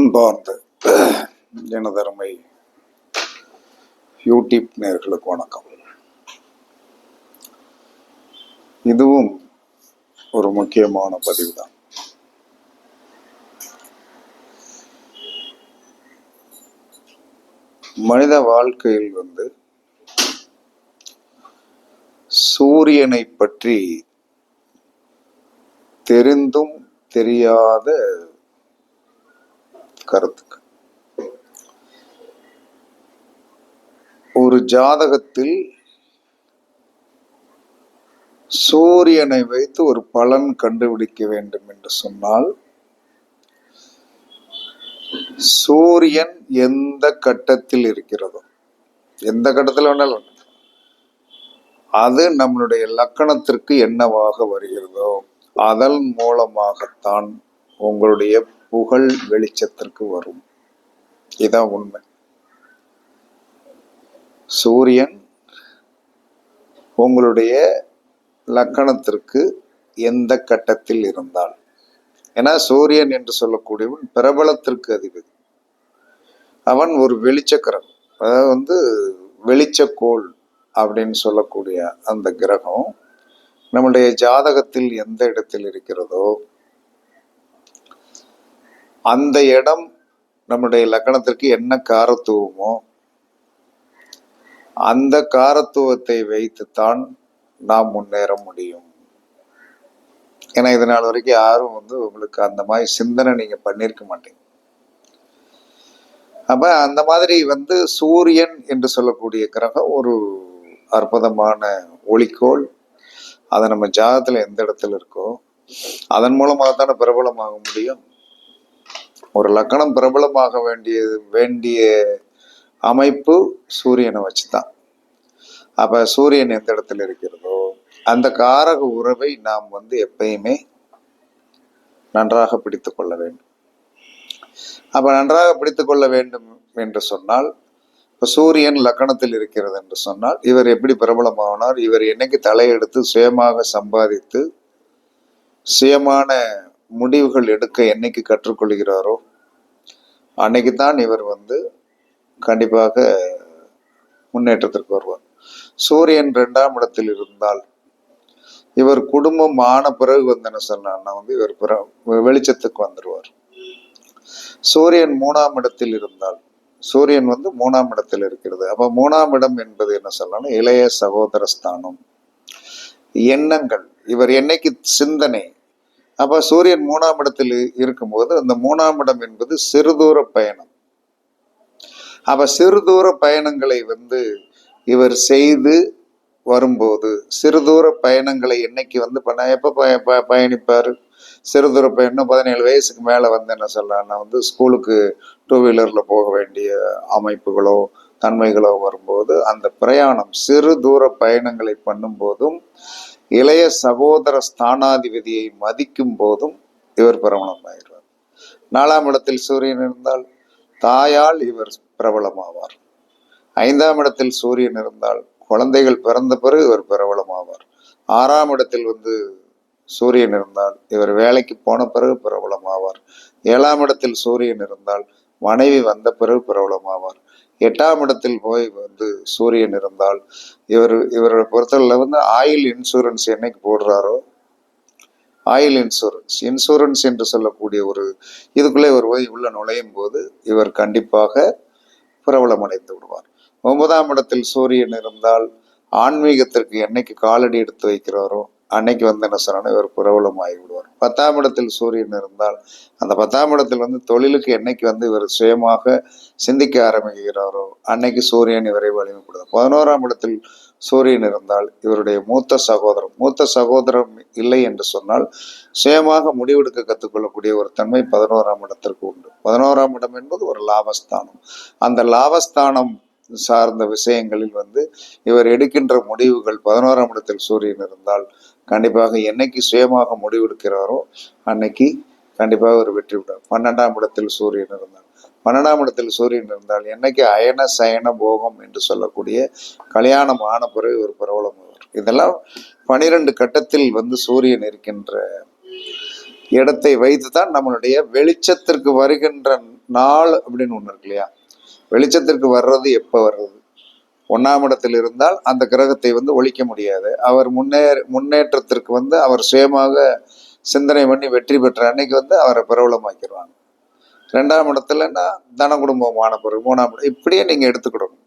அன்பார்ந்த எனதருமை யூடியூப் நேர்களுக்கு வணக்கம். இதுவும் ஒரு முக்கியமான பதிவு தான் மனித வாழ்க்கையில் வந்து சூரியனை பற்றி தெரிந்தும் தெரியாத கருத்துக்கள் ஒரு ஜாதகத்தில் சூரியனை வைத்து ஒரு பலன் கண்டுபிடிக்க வேண்டும் என்று சொன்னால் சூரியன் எந்த கட்டத்தில் இருக்கிறதோ எந்த கட்டத்தில் வேணாலும் அது நம்மளுடைய லக்கணத்திற்கு என்னவாக வருகிறதோ அதன் மூலமாகத்தான் உங்களுடைய புகழ் வெளிச்சத்திற்கு வரும். இதான் உண்மை. சூரியன் உங்களுடைய லக்கணத்திற்கு எந்த கட்டத்தில் இருந்தால் ஏன்னா சூரியன் என்று சொல்லக்கூடியவன் பிரபலத்திற்கு அதிபதி. அவன் ஒரு வெளிச்சக்கரம் அதாவது வந்து வெளிச்சக்கோள் அப்படின்னு சொல்லக்கூடிய அந்த கிரகம் நம்முடைய ஜாதகத்தில் எந்த இடத்தில் இருக்கிறதோ அந்த இடம் நம்முடைய லக்கணத்திற்கு என்ன காரத்துவமோ அந்த காரத்துவத்தை வைத்துத்தான் நாம் முன்னேற முடியும். ஏன்னா இது நாள் வரைக்கும் யாரும் வந்து உங்களுக்கு அந்த மாதிரி சிந்தனை நீங்க பண்ணியிருக்க மாட்டீங்க. அப்ப அந்த மாதிரி வந்து சூரியன் என்று சொல்லக்கூடிய கிரகம் ஒரு அற்புதமான ஒளிக்கோள். அதை நம்ம ஜாதகத்துல எந்த இடத்துல இருக்கோ அதன் மூலமாக தானே பிரபலமாக முடியும். ஒரு லக்கணம் பிரபலமாக வேண்டியது வேண்டிய அமைப்பு சூரியனை வச்சுதான். அப்போ சூரியன் எந்த இடத்துல இருக்கிறதோ அந்த காரக உறவை நாம் வந்து எப்பயுமே நன்றாக பிடித்து கொள்ள வேண்டும். அப்போ நன்றாக பிடித்து கொள்ள வேண்டும் என்று சொன்னால் இப்போ சூரியன் லக்கணத்தில் இருக்கிறது என்று சொன்னால் இவர் எப்படி பிரபலமானார் இவர் என்னைக்கு தலையெடுத்து சுயமாக சம்பாதித்து சுயமான முடிவுகள் எடுக்க என்னைக்கு கற்றுக்கொள்கிறாரோ அன்னைக்கு தான் இவர் வந்து கண்டிப்பாக முன்னேற்றத்திற்கு வருவார். சூரியன் ரெண்டாம் இடத்தில் இருந்தால் இவர் குடும்பம் ஆன பிறகு வந்து என்ன சொன்னான்னா வந்து இவர் பிற- வெளிச்சத்துக்கு வந்துடுவார் சூரியன் மூணாம் இடத்தில் இருந்தால் சூரியன் வந்து மூணாம் இடத்தில் இருக்கிறது. அப்ப மூணாம் இடம் என்பது என்ன சொல்லணும் இளைய சகோதர ஸ்தானம் எண்ணங்கள் இவர் என்னைக்கு சிந்தனை அப்ப சூரியன் மூணாம் இடத்தில் இருக்கும்போது அந்த மூணாம் இடம் என்பது சிறுதூர பயணம். அப்ப சிறுதூர பயணங்களை வந்து இவர் செய்து வரும்போது சிறுதூர பயணங்களை என்னைக்கு வந்து பண்ண எப்ப பய- ப- சிறுதூர பயணம் பதினேழு வயசுக்கு மேல வந்து என்ன சொல்லலாம்னா வந்து ஸ்கூலுக்கு டூ வீலர்ல போக வேண்டிய அமைப்புகளோ தன்மைகளோ வரும்போது அந்த பிரயாணம் சிறு தூர பயணங்களை பண்ணும்போதும் இளைய சகோதர ஸ்தானாதிபதியை மதிக்கும் போதும் இவர் பிரபலமாகிறார் நாலாம் இடத்தில் சூரியன் இருந்தால் தாயால் இவர் பிரபலமாவார். ஐந்தாம் இடத்தில் சூரியன் இருந்தால் குழந்தைகள் பிறந்த பிறகு இவர் பிரபலமாவார். ஆறாம் இடத்தில் வந்து சூரியன் இருந்தால் இவர் வேலைக்கு போன பிறகு பிரபலமாவார். ஏழாம் இடத்தில் சூரியன் இருந்தால் மனைவி வந்த பிறகு பிரபலமாவார். எட்டாம் இடத்தில் போய் வந்து சூரியன் இருந்தால் இவர் இவரோட பொறுத்தளவில் வந்து ஆயில் இன்சூரன்ஸ் என்னைக்கு போடுறாரோ ஆயில் இன்சூரன்ஸ் இன்சூரன்ஸ் என்று சொல்லக்கூடிய ஒரு இதுக்குள்ளே இவர் போய் உள்ள நுழையும் போது இவர் கண்டிப்பாக பிரபலமடைந்து விடுவார். ஒன்பதாம் இடத்தில் சூரியன் இருந்தால் ஆன்மீகத்திற்கு என்னைக்கு காலடி எடுத்து வைக்கிறாரோ அன்னைக்கு வந்து என்ன சொன்னாலும் இவர் பிரபலமாகிவிடும் பத்தாம் இடத்தில் சூரியன் இருந்தால் அந்த பத்தாம் இடத்தில் வந்து தொழிலுக்கு என்னைக்கு வந்து இவர் சுயமாக சிந்திக்க ஆரம்பிக்கிறாரோ அன்னைக்கு சூரியன் இவரை வலிமைப்படுவார் பதினோராம் இடத்தில் சூரியன் இருந்தால் இவருடைய மூத்த சகோதரம் மூத்த சகோதரம் இல்லை என்று சொன்னால் சுயமாக முடிவெடுக்க கற்றுக்கொள்ளக்கூடிய ஒரு தன்மை பதினோராம் இடத்திற்கு உண்டு. பதினோராம் இடம் என்பது ஒரு லாபஸ்தானம். அந்த லாபஸ்தானம் சார்ந்த விஷயங்களில் வந்து இவர் எடுக்கின்ற முடிவுகள் பதினோராம் இடத்தில் சூரியன் இருந்தால் கண்டிப்பாக என்னைக்கு சுயமாக முடிவெடுக்கிறாரோ அன்னைக்கு கண்டிப்பாக ஒரு வெற்றி விடார் பன்னெண்டாம் இடத்தில் சூரியன் இருந்தால். பன்னெண்டாம் இடத்தில் சூரியன் இருந்தால் என்னைக்கு அயன சயன போகம் என்று சொல்லக்கூடிய கல்யாணம் ஆன பிறகு ஒரு பிரபலம் இதெல்லாம் பனிரெண்டு கட்டத்தில் வந்து சூரியன் இருக்கின்ற இடத்தை வைத்து தான் நம்மளுடைய வெளிச்சத்திற்கு வருகின்ற நாள் அப்படின்னு ஒன்று இருக்கு இல்லையா? வெளிச்சத்திற்கு வர்றது எப்போ வர்றது? ஒன்றாம் இடத்தில் இருந்தால் அந்த கிரகத்தை வந்து ஒழிக்க முடியாது. அவர் முன்னே முன்னேற்றத்திற்கு வந்து அவர் சுயமாக சிந்தனை பண்ணி வெற்றி பெற்ற அன்னைக்கு வந்து அவரை பிரபலமாக்கிடுவாங்க. ரெண்டாம் இடத்துலன்னா தன குடும்பமான பிறகு மூணாம் இடம் இப்படியே நீங்கள் எடுத்துக்கிடணும்.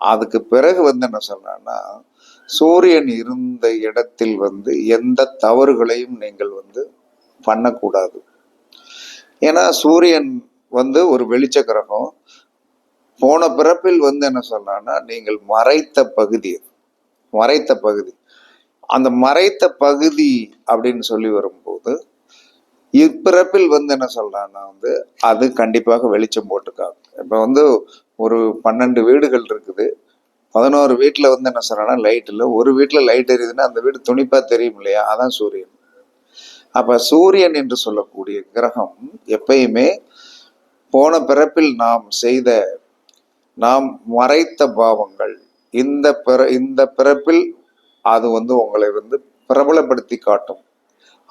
அதுக்கு பிறகு வந்து என்ன சொன்னான்னா சூரியன் இருந்த இடத்தில் வந்து எந்த தவறுகளையும் நீங்கள் வந்து பண்ணக்கூடாது. ஏன்னா சூரியன் வந்து ஒரு வெளிச்ச கிரகம் போன பிறப்பில் வந்து என்ன சொல்றான்னா நீங்கள் மறைத்த பகுதி மறைத்த பகுதி. அந்த மறைத்த பகுதி அப்படின்னு சொல்லி வரும்போது இப்பிறப்பில் வந்து என்ன சொல்றான்னா வந்து அது கண்டிப்பாக வெளிச்சம் போட்டுக்காது. இப்போ வந்து ஒரு பன்னெண்டு வீடுகள் இருக்குது. பதினோரு வீட்டில் வந்து என்ன சொல்றாங்கன்னா லைட் இல்லை. ஒரு வீட்டில் லைட் எரியுதுன்னா அந்த வீடு துணிப்பாக தெரியும் இல்லையா? அதான் சூரியன். அப்போ சூரியன் என்று சொல்லக்கூடிய கிரகம் எப்பயுமே போன பிறப்பில் நாம் செய்த நாம் மறைத்த பாவங்கள். இந்த பிற இந்த பிறப்பில் அது வந்து உங்களை வந்து பிரபலப்படுத்தி காட்டும்.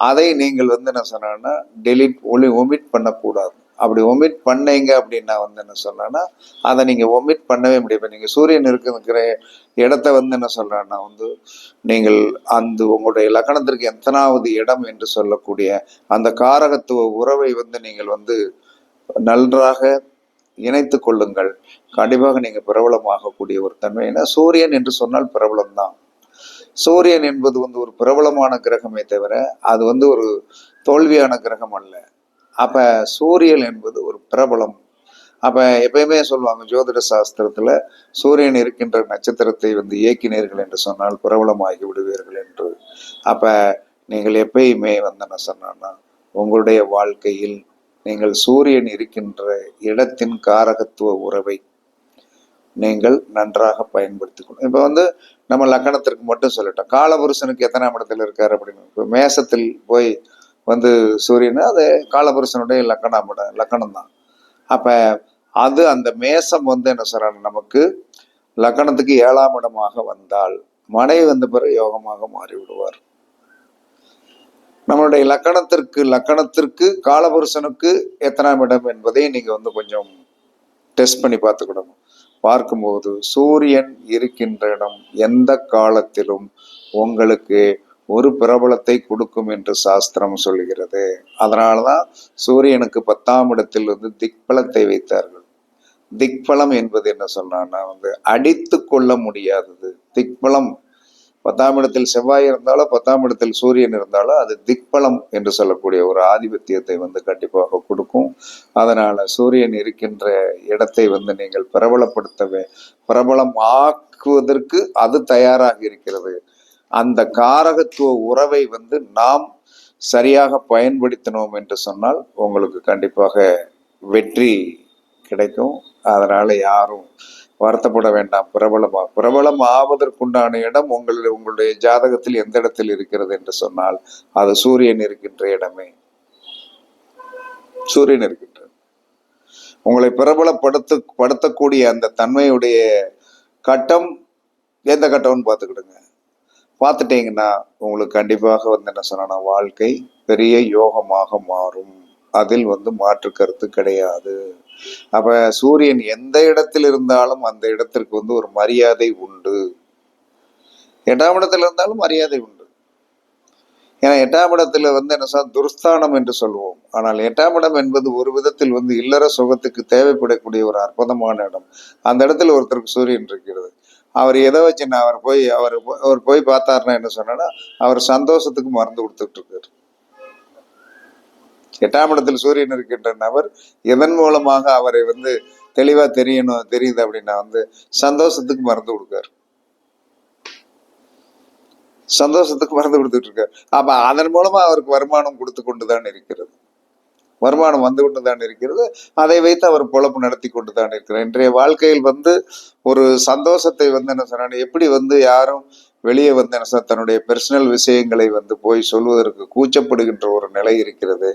அதை நீங்கள் வந்து என்ன சொன்னா டெலிட் ஒளி ஒமிட் பண்ணக்கூடாது. அப்படி ஒமிட் பண்ணீங்க அப்படின்னா வந்து என்ன சொன்னா அதை நீங்க ஒமிட் பண்ணவே முடியாது. நீங்க சூரியன் இருக்கிற இடத்த வந்து என்ன சொல்றேன்னா வந்து நீங்கள் அந்த உங்களுடைய லக்கணத்திற்கு எத்தனாவது இடம் என்று சொல்லக்கூடிய அந்த காரகத்துவ உறவை வந்து நீங்கள் வந்து நன்றாக இணைத்து கொள்ளுங்கள். கண்டிப்பாக நீங்கள் பிரபலமாகக்கூடிய ஒரு தன்மை ஏன்னா சூரியன் என்று சொன்னால் பிரபலம் தான் சூரியன் என்பது வந்து ஒரு பிரபலமான கிரகமே தவிர அது வந்து ஒரு தோல்வியான கிரகம் அல்ல. அப்போ சூரியன் என்பது ஒரு பிரபலம். அப்போ எப்பயுமே சொல்லுவாங்க ஜோதிட சாஸ்திரத்தில் சூரியன் இருக்கின்ற நட்சத்திரத்தை வந்து இயக்கினீர்கள் என்று சொன்னால் பிரபலமாகி விடுவீர்கள் என்று. அப்போ நீங்கள் எப்பயுமே வந்து என்ன சொன்னா உங்களுடைய வாழ்க்கையில் நீங்கள் சூரியன் இருக்கின்ற இடத்தின் காரகத்துவ உறவை நீங்கள் நன்றாக பயன்படுத்திக்கணும் இப்போ வந்து நம்ம லக்கணத்திற்கு மட்டும் சொல்லிட்டோம். காலபுருஷனுக்கு எத்தனாம் இடத்துல இருக்கார் அப்படின்னு. இப்போ மேசத்தில் போய் வந்து சூரியன் அது காலபுருஷனுடைய லக்கணம் லக்கணம் தான். அப்போ அது அந்த மேசம் வந்து என்ன சொல்கிறாங்க நமக்கு லக்கணத்துக்கு ஏழாம் இடமாக வந்தால் மனைவி வந்த பிறகு யோகமாக மாறி விடுவார் நம்மளுடைய லக்கணத்திற்கு லக்கணத்திற்கு காலபுருஷனுக்கு எத்தனாம் இடம் என்பதை நீங்க வந்து கொஞ்சம் டெஸ்ட் பண்ணி பார்த்துக்கிடணும் பார்க்கும்போது சூரியன் இருக்கின்ற இடம் எந்த காலத்திலும் உங்களுக்கு ஒரு பிரபலத்தை கொடுக்கும் என்று சாஸ்திரம் சொல்கிறது அதனாலதான் சூரியனுக்கு பத்தாம் இடத்தில் வந்து திக்பலத்தை வைத்தார்கள். திக்பலம் என்பது என்ன சொன்னான்னா வந்து அடித்து கொள்ள முடியாதது. திக்பலம் பத்தாம் இடத்தில் செவ்வாய் இருந்தாலோ பத்தாம் இடத்தில் சூரியன் இருந்தாலோ அது திக்பலம் என்று சொல்லக்கூடிய ஒரு ஆதிபத்தியத்தை வந்து கண்டிப்பாக கொடுக்கும். அதனால சூரியன் இருக்கின்ற இடத்தை வந்து நீங்கள் பிரபலப்படுத்தவே பிரபலம் ஆக்குவதற்கு அது தயாராக இருக்கிறது. அந்த காரகத்துவ உறவை வந்து நாம் சரியாக பயன்படுத்தினோம் என்று சொன்னால் உங்களுக்கு கண்டிப்பாக வெற்றி கிடைக்கும். அதனால யாரும் வருத்தப்பட வேண்டாம். பிரபலமா பிரபலம் ஆவதற்குண்டான இடம் உங்கள் உங்களுடைய ஜாதகத்தில் எந்த இடத்தில் இருக்கிறது என்று சொன்னால் அது சூரியன் இருக்கின்ற இடமே. சூரியன் இருக்கின்றது. உங்களை பிரபலப்படுத்த படுத்தக்கூடிய அந்த தன்மையுடைய கட்டம் எந்த கட்டம்னு பார்த்துக்கிடுங்க. பார்த்துட்டீங்கன்னா உங்களுக்கு கண்டிப்பாக வந்து என்ன சொன்னா வாழ்க்கை பெரிய யோகமாக மாறும். அதில் வந்து மாற்று கருத்து கிடையாது. அப்ப சூரியன் எந்த இடத்தில் இருந்தாலும் அந்த இடத்திற்கு வந்து ஒரு மரியாதை உண்டு. எட்டாம் இடத்துல இருந்தாலும் மரியாதை உண்டு. ஏன்னா எட்டாம் இடத்துல வந்து என்ன சொல் துர்ஸ்தானம் என்று சொல்லுவோம் ஆனால் எட்டாம் இடம் என்பது ஒரு விதத்தில் வந்து இல்லற சுகத்துக்கு தேவைப்படக்கூடிய ஒரு அற்புதமான இடம். அந்த இடத்துல ஒருத்தருக்கு சூரியன் இருக்கிறது. அவர் எதை வச்சுன்னா அவர் போய் அவர் அவர் போய் பார்த்தாருன்னா என்ன சொன்னா அவர் சந்தோஷத்துக்கு மறந்து கொடுத்துட்டு இருக்காரு. எட்டாம் இடத்தில் சூரியன் இருக்கின்ற நபர் எதன் மூலமாக அவரை வந்து தெளிவா தெரியணும் தெரியுது அப்படின்னா வந்து சந்தோஷத்துக்கு மறந்து கொடுக்காரு. சந்தோஷத்துக்கு மறந்து கொடுத்துட்டு இருக்காரு. அப்ப அதன் மூலமா அவருக்கு வருமானம் கொடுத்து கொண்டுதான் இருக்கிறது. வருமானம் வந்து கொண்டு தான் இருக்கிறது. அதை வைத்து அவர் பொழப்பு நடத்தி கொண்டு தான் இருக்கிறார். இன்றைய வாழ்க்கையில் வந்து ஒரு சந்தோஷத்தை வந்து என்ன சொன்னாங்க எப்படி வந்து யாரும் வெளியே வந்து என்ன சார் தன்னுடைய பெர்சனல் விஷயங்களை வந்து போய் சொல்வதற்கு கூச்சப்படுகின்ற ஒரு நிலை இருக்கிறது.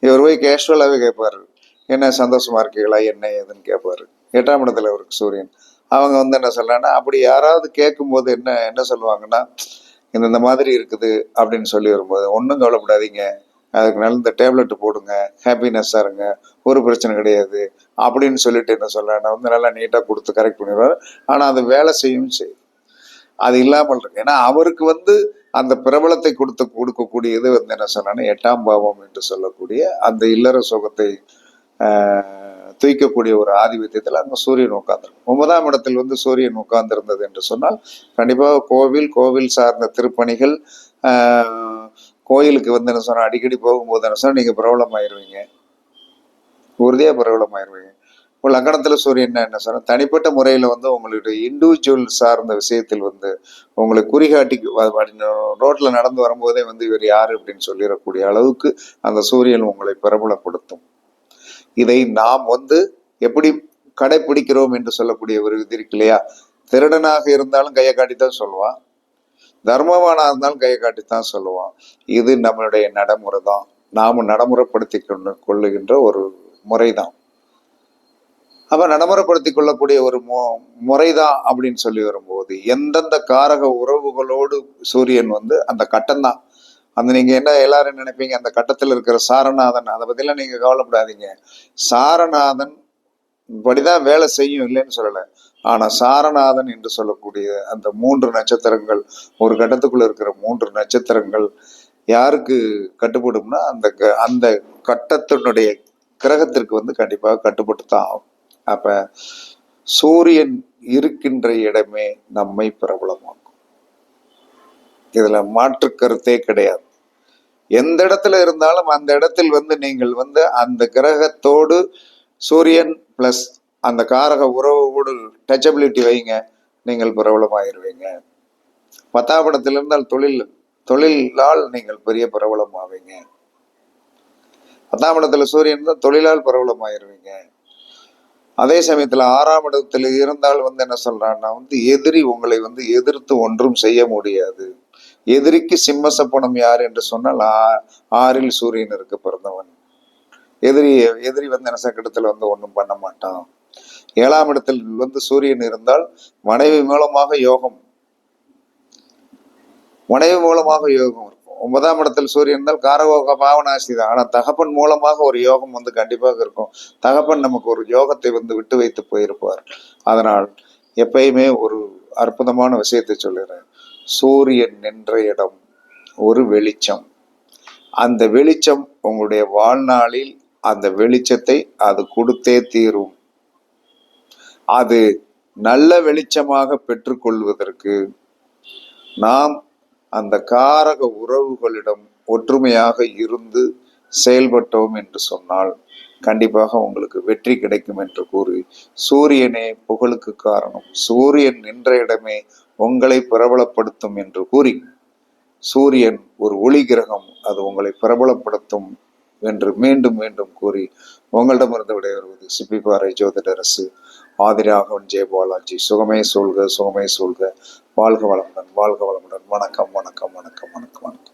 இவர் போய் கேஷுவலாகவே கேட்பாரு. என்ன சந்தோஷமா இருக்கீங்களா? என்ன ஏதுன்னு கேட்பாரு. எட்டாம் இடத்துல அவருக்கு சூரியன். அவங்க வந்து என்ன சொல்றாங்கன்னா அப்படி யாராவது கேட்கும்போது என்ன என்ன சொல்லுவாங்கன்னா இந்த மாதிரி இருக்குது அப்படின்னு சொல்லி வரும்போது ஒன்றும் கவலைப்படாதீங்க. அதுக்கு நல்ல இந்த டேப்லெட் போடுங்க. ஹாப்பினஸ்ஸாக இருங்க. ஒரு பிரச்சனை கிடையாது. அப்படின்னு சொல்லிட்டு என்ன சொல்ல வந்து நல்லா நீட்டாக கொடுத்து கரெக்ட் பண்ணிடுவார். ஆனால் அது வேலை செய்யும் செய்யும் அது இல்லாமல் இருக்கு. ஏன்னா அவருக்கு வந்து அந்த பிரபலத்தை கொடுத்து கொடுக்கக்கூடியது வந்து என்ன சொன்னேன்னா எட்டாம் பாவம் என்று சொல்லக்கூடிய அந்த இல்லற சுகத்தை தூய்க்கக்கூடிய ஒரு ஆதிபத்தியத்தில் அங்கே சூரியன் உட்கார்ந்துருக்கும். ஒன்பதாம் இடத்தில் வந்து சூரியன் உட்கார்ந்திருந்தது என்று சொன்னால் கண்டிப்பாக கோவில் கோவில் சார்ந்த திருப்பணிகள் கோயிலுக்கு வந்து என்ன சொன்னால் அடிக்கடி போகும்போது என்ன சொன்னால் நீங்கள் பிரபலமாயிருவீங்க. உறுதியாக பிரபலமாயிருவீங்க. இப்போ லக்கணத்தில் சூரியன் என்ன சொன்னால் தனிப்பட்ட முறையில் வந்து உங்களுடைய இண்டிவிஜுவல் சார்ந்த விஷயத்தில் வந்து உங்களை குறிகாட்டி ரோட்டில் நடந்து வரும்போதே வந்து இவர் யார் அப்படின்னு சொல்லிடக்கூடிய அளவுக்கு அந்த சூரியன் உங்களை பிரபலப்படுத்தும். இதை நாம் வந்து எப்படி கடைப்பிடிக்கிறோம் என்று சொல்லக்கூடிய ஒரு இது இருக்கு இல்லையா? திருடனாக இருந்தாலும் கையை காட்டித்தான் சொல்லுவான். தர்மவானா இருந்தாலும் கையை காட்டித்தான் சொல்லுவான். இது நம்மளுடைய நடைமுறை தான் நாம் நடைமுறைப்படுத்தி கொண்டு கொள்ளுகின்ற ஒரு முறை தான் அப்ப நடைமுறைப்படுத்தி கொள்ளக்கூடிய ஒரு மு முறைதான் அப்படின்னு சொல்லி வரும்போது எந்தெந்த காரக உறவுகளோடு சூரியன் வந்து அந்த கட்டம்தான். அந்த நீங்க என்ன எல்லாரும் நினைப்பீங்க? அந்த கட்டத்தில் இருக்கிற சாரநாதன் அதை பத்திலாம் நீங்க கவலைப்படாதீங்க. சாரநாதன் இப்படிதான் வேலை செய்யும் இல்லைன்னு சொல்லல. ஆனா சாரநாதன் என்று சொல்லக்கூடிய அந்த மூன்று நட்சத்திரங்கள் ஒரு கட்டத்துக்குள்ள இருக்கிற மூன்று நட்சத்திரங்கள் யாருக்கு கட்டுப்படும்னா அந்த க- அந்த கட்டத்தினுடைய கிரகத்திற்கு வந்து கண்டிப்பாக கட்டுப்பட்டு தான் ஆகும். அப்ப சூரியன் இருக்கின்ற இடமே நம்மை பிரபலமாக்கும். இதுல மாற்று கருத்தே கிடையாது. எந்த இடத்துல இருந்தாலும் அந்த இடத்தில் வந்து நீங்கள் வந்து அந்த கிரகத்தோடு சூரியன் பிளஸ் அந்த காரக உறவோடு டச்சபிலிட்டி வைங்க நீங்கள் பிரபலமாயிருவீங்க. பத்தாம் இடத்துல இருந்தால் தொழில் தொழிலால் நீங்கள் பெரிய பிரபலம் ஆவீங்க பத்தாம் இடத்துல சூரியன் தான் தொழிலால் பிரபலமாயிருவீங்க. அதே சமயத்துல ஆறாம் இடத்துல இருந்தால் வந்து என்ன சொல்றான்னா வந்து எதிரி உங்களை வந்து எதிர்த்து ஒன்றும் செய்ய முடியாது. எதிரிக்கு சிம்மசப்பனம் யார் என்று சொன்னால் ஆறில் சூரியன் இருக்க பிறந்தவன். எதிரி எதிரி வந்து என்ன சக்கடத்துல வந்து ஒன்றும் பண்ண மாட்டான். ஏழாம் இடத்தில் வந்து சூரியன் இருந்தால் மனைவி மூலமாக யோகம். மனைவி மூலமாக யோகம். ஒன்பதாம் இடத்தில் சூரியன் இருந்தால் காரகோக பாவனாசி தான். ஆனால் தகப்பன் மூலமாக ஒரு யோகம் வந்து கண்டிப்பாக இருக்கும். தகப்பன் நமக்கு ஒரு யோகத்தை வந்து விட்டு வைத்து போயிருப்பார். அதனால் எப்பயுமே ஒரு அற்புதமான விஷயத்தை சொல்லுறேன் சூரியன் நின்ற இடம் ஒரு வெளிச்சம். அந்த வெளிச்சம் உங்களுடைய வாழ்நாளில் அந்த வெளிச்சத்தை அது கொடுத்தே தீரும். அது நல்ல வெளிச்சமாக பெற்றுக்கொள்வதற்கு நாம் அந்த காரக உறவுகளிடம் ஒற்றுமையாக இருந்து செயல்பட்டோம் என்று சொன்னால் கண்டிப்பாக உங்களுக்கு வெற்றி கிடைக்கும் என்று கூறி சூரியனே புகழுக்கு காரணம் சூரியன் நின்ற இடமே உங்களை பிரபலப்படுத்தும் என்று கூறி சூரியன் ஒரு ஒளி கிரகம் அது உங்களை பிரபலப்படுத்தும் என்று மீண்டும் மீண்டும் கூறி உங்களிடமிருந்து விடைபெறுவது சிப்பிப்பாறை ஜோதிடரசு ஆதிராகவன் ஜெயபாலாஜி சுகமே சூழ்க சுகமே சூழ்க வாழ்க வளமுடன் வாழ்க வளமுடன். வணக்கம் வணக்கம் வணக்கம் வணக்கம் வணக்கம்.